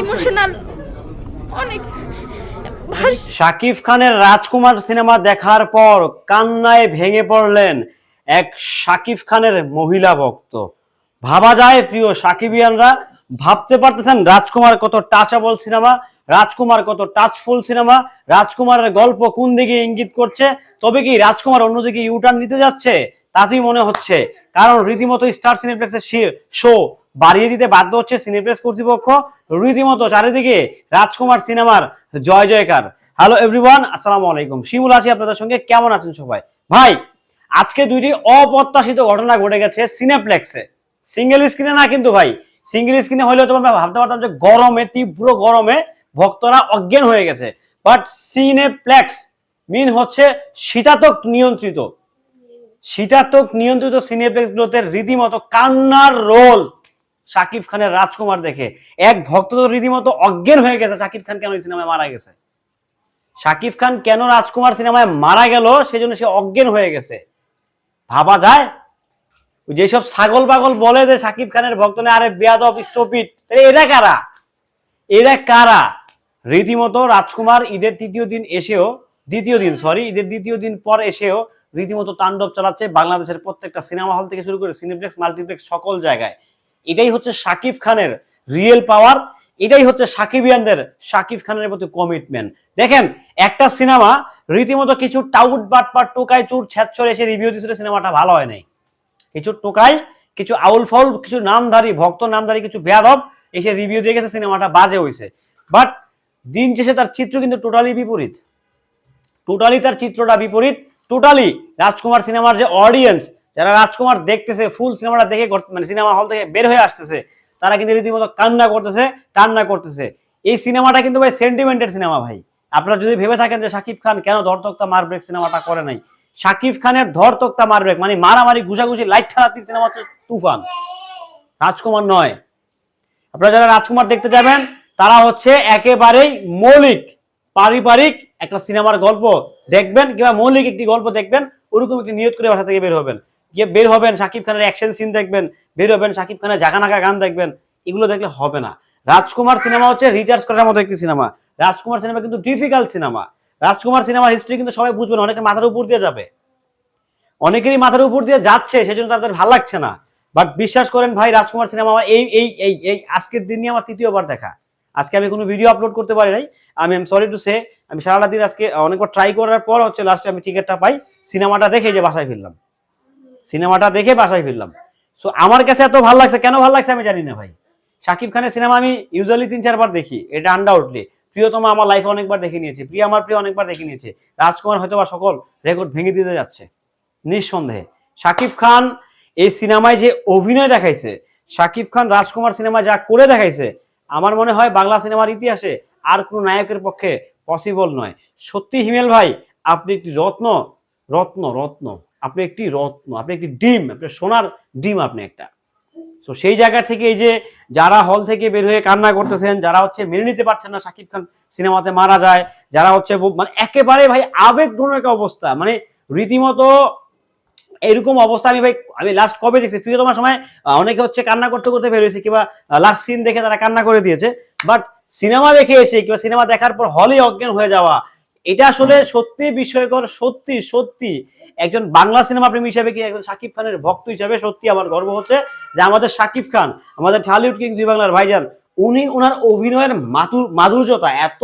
Emotional অনেক। শাকিব খানের রাজকুমার cinema দেখার পর কান্নায় ভেঙে পড়লেন এক শাকিব খানের মহিলা ভক্ত। ভাবা যায় প্রিয় সাকিবিয়ানরা ভাবতে পারতেছেন রাজকুমার কত টাচাবল সিনেমা রাজকুমার কত টাচফুল সিনেমা রাজকুমারের গল্প কোন দিকে ইঙ্গিত করছে তবে কি রাজকুমার অন্যদিকে ইউটার্ন নিতে যাচ্ছে? তাতেই মনে হচ্ছে কারণ রীতিমতো স্টার সিনেপ্লেক্সের শো বাড়িয়ে দিতে বাধ্য হচ্ছে সিনেপ্লেক্স কর্তৃপক্ষ। রীতিমতো চারিদিকে রাজকুমার সিনেমার জয় জয়কার। হ্যালো এভরিওয়ান আসসালামু আলাইকুম। শিমুল আছি আপনাদের সঙ্গে। কেমন আছেন সবাই? ভাই, আজকে দুইটি অপ্রত্যাশিত ঘটনা ঘটে গেছে সিনেপ্লেক্সে। সিঙ্গেল স্ক্রিনে না কিন্তু ভাই সিঙ্গেল স্ক্রিনে হলেও তো আমরা ভাবতে পারতাম যে গরমে, তীব্র গরমে ভক্তরা অজ্ঞান হয়ে গেছে। বাট সিনেপ্লেক্স মিন হচ্ছে শীতাতক নিয়ন্ত্রিত। শীতাতক নিয়ন্ত্রিত সিনেপ্লেক্সগুলোতে রীতিমতো কান্নার রোল। শাকিব খানের রাজকুমার দেখে। এক ভক্ত তো রীতিমতো অজ্ঞান হয়ে গেছে, শাকিব খান কেন এই সিনেমায় মারা গেছে? শাকিব খান কেন রাজকুমার সিনেমায় মারা গেল, সেজন্য সে অজ্ঞান হয়ে গেছে। ভাবা যায়? যেসব ছাগল পাগল বলে যে শাকিব খানের ভক্ত নেই, আরে বেয়াদব স্টপিট এরা কারা? এরা কারা? রীতিমতো রাজকুমার ঈদের তৃতীয় দিন এসেও, দ্বিতীয় দিন সরি ঈদের দ্বিতীয় দিন পর এসেও রীতিমতো তাণ্ডব চালাচ্ছে বাংলাদেশের প্রত্যেকটা সিনেমা হল থেকে শুরু করে সিনেপ্লেক্স, মাল্টিপ্লেক্স সকল জায়গায়। এটাই হচ্ছে শাকিব খানের রিয়েল পাওয়ার এটাই হচ্ছে সাকিবিয়ানদের, সাকিব খানের প্রতি কমিটমেন্ট দেখেন, একটা সিনেমা রীতিমতো কিছু টাউট বাটপাট টোকাই চুর ছ্যাচ্ছর এসে রিভিউ দিয়েছিল সিনেমাটা ভালো হয় নাই। কিছু টোকাই কিছু আউল ফাউল, কিছু নামধারী, ভক্ত নামধারী, কিছু বেয়াদব এসে রিভিউ দিয়ে গেছে সিনেমাটা বাজে হয়েছে বাট দিন শেষে তার চিত্র কিন্তু টোটালি বিপরীত। টোটালি তার চিত্রটা বিপরীত। টোটালি রাজকুমার সিনেমার যে অডিয়েন্স যারা রাজকুমার দেখতেছে ফুল সিনেমাটা দেখে মানে সিনেমা হল থেকে বের হয়ে আসতেছে, তারা কিন্তু রীতিমতো কান্না করতেছে কান্না করতেছে। এই সিনেমাটা কিন্তু ভাই সেন্টিমেন্টের সিনেমা ভাই। আপনারা যদি ভেবে থাকেন যে শাকিব খান কেন ধরতক্তা মারব্রেক সিনেমাটা করে নাই? শাকিব খানের ধরতক্তা মারব্রেক মানে মারামারি, ঘুষাঘুষি, লাইট ঠালাতির সিনেমা হচ্ছে তুফান। রাজকুমার নয়। আপনারা যারা রাজকুমার দেখতে যাবেন, তারা হচ্ছে একেবারেই মৌলিক, পারিবারিক একটা সিনেমার গল্প। দেখবেন কিংবা মৌলিক একটি গল্প দেখবেন, ওরকম একটি নিয়ত করে বাসা থেকে বের হবেন। গিয়ে বের হবেন শাকিব খানের অ্যাকশন সিন দেখবেন, বের হবেন শাকিব খানের জাগানাকা গান দেখবেন, এগুলো দেখলে হবে না। রাজকুমার সিনেমা হচ্ছে রিচার্জ করার মতো একটি সিনেমা। রাজকুমার সিনেমা কিন্তু ডিফিকাল্ট সিনেমা। রাজকুমার সিনেমার হিস্ট্রি কিন্তু সবাই বুঝবেন অনেকে মাথার উপর দিয়ে যাবে। অনেকেরই মাথার উপর দিয়ে যাচ্ছে, সেজন্য তাদের ভালো লাগছে না। বাট বিশ্বাস করেন ভাই, রাজকুমার সিনেমা এই এই এই এই আজকের দিন নিয়ে আমার তৃতীয়বার দেখা। আজকে আমি কোনো ভিডিও আপলোড করতে পারি নাই। আমি এম সরি টু সে আমি সারাটা দিন আজকে অনেকবার ট্রাই করার পর হচ্ছে লাস্টে আমি টিকিটটা পাই, সিনেমাটা দেখে যে বাসায় ফিরলাম। সিনেমাটা দেখে বাসায় ফিরলাম। সো আমার কাছে এত ভালো লাগছে, কেন ভালো লাগছে আমি জানি না ভাই। শাকিব খানের সিনেমা আমি ইউজুয়ালি তিন, চারবার দেখি, এটা আনডাউটলি প্রিয়তমা আমার লাইফে অনেকবার দেখে নিয়েছে, প্রিয় আমার প্রিয় অনেকবার দেখে নিয়েছে। রাজকুমার হয়তো বা সকল রেকর্ড ভেঙে দিতে যাচ্ছে, নিঃসন্দেহে। শাকিব খান এই সিনেমায় যে অভিনয় দেখাইছে শাকিব খান রাজকুমার সিনেমা যা করে দেখাইছে, আমার মনে হয় বাংলা সিনেমার ইতিহাসে আর কোনো নায়কের পক্ষে পসিবল নয়। সত্যি হিমেল ভাই, আপনি একটি রত্ন? রত্ন রত্ন। আপনি একটি রত্ন, আপনি একটি ডিম আপনি সোনার ডিম আপনি একটা। তো সেই জায়গা থেকে এই যে যারা হল থেকে বের হয়ে কান্না করতেছেন, যারা হচ্ছে মেনে নিতে পারছেন না শাকিব খান সিনেমাতে মারা যায়, যারা হচ্ছে মানে একেবারে ভাই আবেগ আবেগঘন একটা অবস্থা মানে রীতিমতো এরকম অবস্থা, আমি ভাই, আমি লাস্ট কবে দেখছি প্রিয়তমার সময় অনেকে হচ্ছে কান্না করতে করতে বের হয়েছে, কিংবা লাস্ট সিন দেখে তারা কান্না করে দিয়েছে বাট সিনেমা দেখে এসে, কিংবা সিনেমা দেখার পর হলে অজ্ঞান হয়ে যাওয়া এটা আসলে সত্যি বিষয়কর, সত্যি সত্যি একজন বাংলা সিনেমা প্রেমী হিসেবে কি একজন শাকিব খানের ভক্ত হিসাবে সত্যি আমার গর্ব হচ্ছে যে আমাদের শাকিব খান, আমাদের ঢালিউড কিং দুই বাংলার ভাইজান, উনি ওনার অভিনয়ের মাতুর মাধুর্যতা এত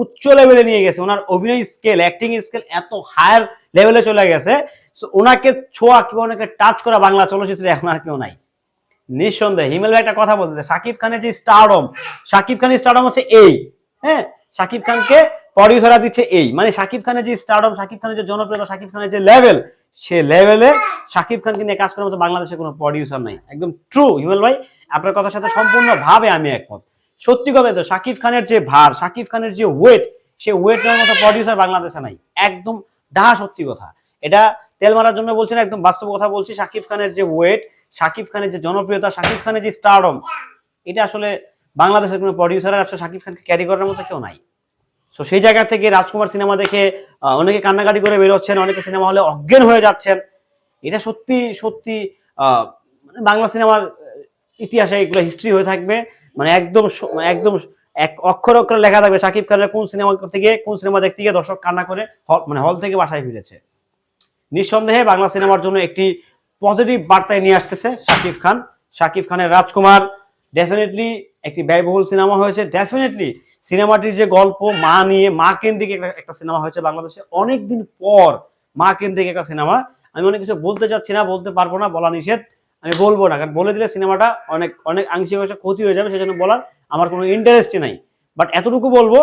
উচ্চ লেভেলে নিয়ে গেছে, ওনার অভিনয় স্কেল অ্যাক্টিং স্কেল এত হায়ার লেভেলে চলে গেছে ওনাকে ছোঁয়া কিংবা ওনাকে টাচ করা বাংলা চলচ্চিত্রে এখন আর কেউ নাই। নিঃসন্দেহে, হিমেল ভাই একটা কথা বলতেছে শাকিব খানের যে স্টারডম শাকিব খানের স্টারডম হচ্ছে এই হ্যাঁ শাকিব খানকে প্রডিউসাররা দিচ্ছে এই। মানে শাকিব খানের যে স্টারডম শাকিব খানের যে জনপ্রিয়তা, শাকিব খানের যে লেভেল সে লেভেলে শাকিব খানকে নিয়ে কাজ করার মতো বাংলাদেশে কোনো প্রডিউসার নাই। একদম ট্রু হিমেল ভাই, আপনার কথার সাথে সম্পূর্ণ ভাবে আমি একমত। সত্যি কথা তো, শাকিব খানের যে ভার, শাকিব খানের যে ওয়েট সে ওয়েট মতো প্রডিউসার বাংলাদেশে নাই। একদম ডাহা সত্যি কথা। এটা তেল মারার জন্য বলছি না, একদম বাস্তব কথা বলছি, শাকিব খানের যে ওয়েট শাকিব খানের যে জনপ্রিয়তা, শাকিব খানের যে স্টারডম এটা আসলে বাংলাদেশের কোনো প্রডিউসারের আসলে শাকিব খানকে ক্যারি করার মতো কেউ নাই। তো সেই জায়গা থেকে রাজকুমার সিনেমা দেখে অনেকে কান্নাকাটি করে বেরোচ্ছেন, অনেকে সিনেমা হলে অজ্ঞান হয়ে যাচ্ছেন। এটা সত্যি সত্যি মানে বাংলা সিনেমার ইতিহাসে এগুলো হিস্ট্রি হয়ে থাকবে। মানে একদম মানে একদম এক অক্ষর অক্ষরে লেখা থাকবে শাকিব খানের কোন সিনেমা থেকে, কোন সিনেমা দেখতে গিয়ে দর্শক কান্না করে মানে হল থেকে বাসায় ফিরেছে। নিঃসন্দেহে বাংলা সিনেমার জন্য একটি পজিটিভ বার্তায় নিয়ে আসতেছে শাকিব খান। শাকিব খানের রাজকুমার ডেফিনেটলি একটি ব্যয়বহুল সিনেমা হয়েছে। ডেফিনেটলি সিনেমাটির যে গল্প, মা নিয়ে, মা কেন্দ্রিক একটা সিনেমা হয়েছে বাংলাদেশে। অনেকদিন পর মা কেন্দ্রিক একটা সিনেমা। আমি অনেক কিছু বলতে চাচ্ছি না, বলতে পারব না, বলা নিষেধ। আমি বলব না, কারণ বলে দিলে সিনেমাটা অনেক অনেক আংশিক একটা ক্ষতি হয়ে যাবে, সেজন্য বলার আমার কোনো ইন্টারেস্টই নাই। বাট এতটুকু বলব,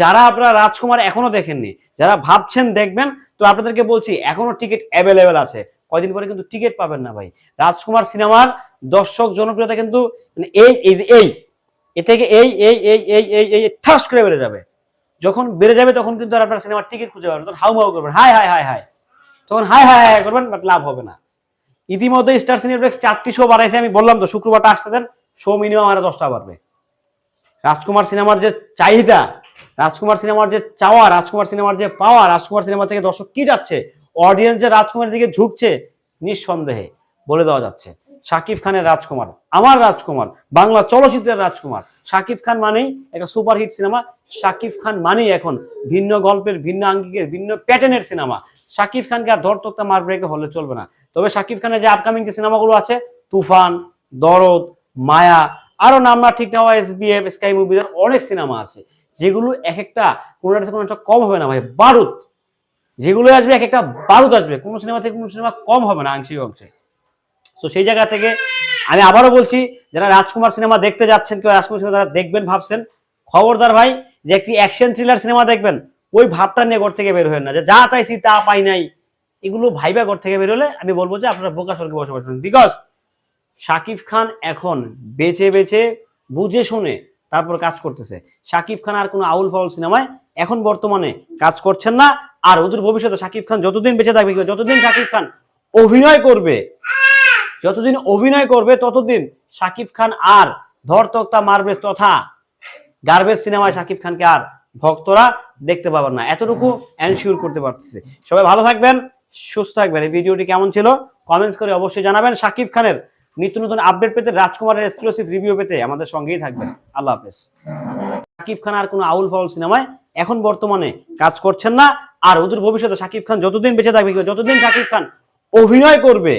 যারা আপনারা রাজকুমার এখনও দেখেননি, যারা ভাবছেন দেখবেন, তো আপনাদেরকে বলছি, এখনও টিকিট অ্যাভেলেবেল আছে। কয়দিন পরে কিন্তু টিকিট পাবেন না ভাই। রাজকুমার সিনেমার দর্শক জনপ্রিয়তা কিন্তু মানে এই এই এ থেকে এই এই এই এই এই এই ঠাস করে বেড়ে যাবে। যখন বেড়ে যাবে তখন কিন্তু আর আপনার সিনেমার টিকিট খুঁজে পাবেন তখন হাউ মাউ করবেন হাই হাই হাই হাই তখন হাই হাই হাই করবেন বাট লাভ হবে না। ইতিমধ্যে স্টার সিনেপ্লেক্স চারটি শো বাড়াইছে আমি বললাম তো, শুক্রবারটা আসতেছেন শো মিনিমাম আরও দশটা বাড়বে। রাজকুমার সিনেমার যে চাহিদা, রাজকুমার সিনেমার যে চাওয়া, রাজকুমার সিনেমার যে পাওয়া, রাজকুমার সিনেমা থেকে দর্শক কি যাচ্ছে অডিয়েন্স যে রাজকুমারের দিকে ঝুঁকছে, নিঃসন্দেহে বলে দেওয়া যাচ্ছে। শাকিব খানের রাজকুমার। আমার রাজকুমার, বাংলা চলচ্চিত্রের রাজকুমার। শাকিব খান মানেই একটা সুপারহিট সিনেমা। শাকিব খান মানেই এখন ভিন্ন গল্পের, ভিন্ন আঙ্গিকের, ভিন্ন প্যাটার্নের সিনেমা। শাকিব খানকে আর ধরতক্তা মার ব্রেকে হলে চলবে না। তবে শাকিব খানের যে আপকামিং যে সিনেমাগুলো আছে, তুফান, দরদ, মায়া, আরও নাম না ঠিক নেওয়া এস বি এফ স্কাই মুভিদের অনেক সিনেমা আছে। যেগুলো এক একটা কোনোটা থেকে কোনোটা কম হবে না ভাই। বারুদ। যেগুলো আসবে, এক একটা বারুদ আসবে। কোনো সিনেমা থেকে কোনো সিনেমা কম হবে না আংশিক অংশে। তো সেই জায়গা থেকে আমি আবারও বলছি, যারা রাজকুমার সিনেমা দেখতে যাচ্ছেন, কেউ রাজকুমার সিনেমা যারা দেখবেন ভাবছেন, খবরদার ভাই, যে একটি অ্যাকশন থ্রিলার সিনেমা দেখবেন, ওই ভাবটা নিয়ে ঘর থেকে বের হবেন না, যে যা চাইছি তা পাই নাই, এগুলো ভাইবা ঘর থেকে বের হলে আমি বলব যে আপনারা বোকা স্বর্গে বসবাস করেন। বিকজ শাকিব খান এখন বেছে বেছে, বুঝে শুনে তারপর কাজ করতেছে। শাকিব খান আর কোনো আউল ফাউল সিনেমায় এখন বর্তমানে কাজ করছেন না। আর ওদের ভবিষ্যতে শাকিব খান যতদিন বেঁচে থাকবে, যতদিন শাকিব খান অভিনয় করবে যতদিন অভিনয় করবে, ততদিন শাকিব খান আর ধরতক্তা মারবেজ তথা গার্বেজ সিনেমায় শাকিব খানকে আর ভক্তরা দেখতে পাবেন না। এতটুকু এনশিওর করতে পারতেছে। সবাই ভালো থাকবেন, সুস্থ থাকবেন। এই ভিডিওটি কেমন ছিল? কমেন্টস করে অবশ্যই জানাবেন। শাকিব খানের নিত্য নতুন আপডেট পেতে রাজকুমারের এক্সক্লুসিভ রিভিউ পেতে আমাদের সঙ্গেই থাকবেন। আল্লাহ হাফেজ। শাকিব খান আর কোনো আউল ফাউল সিনেমায় এখন বর্তমানে কাজ করছেন না। আর ওদের ভবিষ্যতে শাকিব খান যতদিন বেঁচে থাকবে, যতদিন শাকিব খান অভিনয় করবে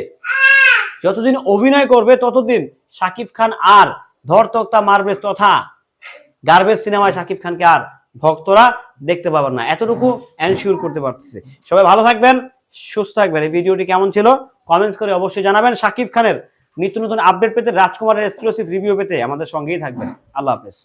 যতদিন অভিনয় করবে, ততদিন শাকিব খান আর ধরতক্তা মারবেজ তথা গার্বেজ সিনেমায় শাকিব খানকে আর ভক্তরা দেখতে পাবেন না। এতটুকু এনশিওর করতে পারতেছে। সবাই ভালো থাকবেন, সুস্থ থাকবেন। এই ভিডিওটি কেমন ছিল? কমেন্টস করে অবশ্যই জানাবেন। শাকিব খানের নিত্য নতুন আপডেট পেতে রাজকুমারের এক্সক্লুসিভ রিভিউ পেতে আমাদের সঙ্গেই থাকবেন। আল্লাহ হাফেজ।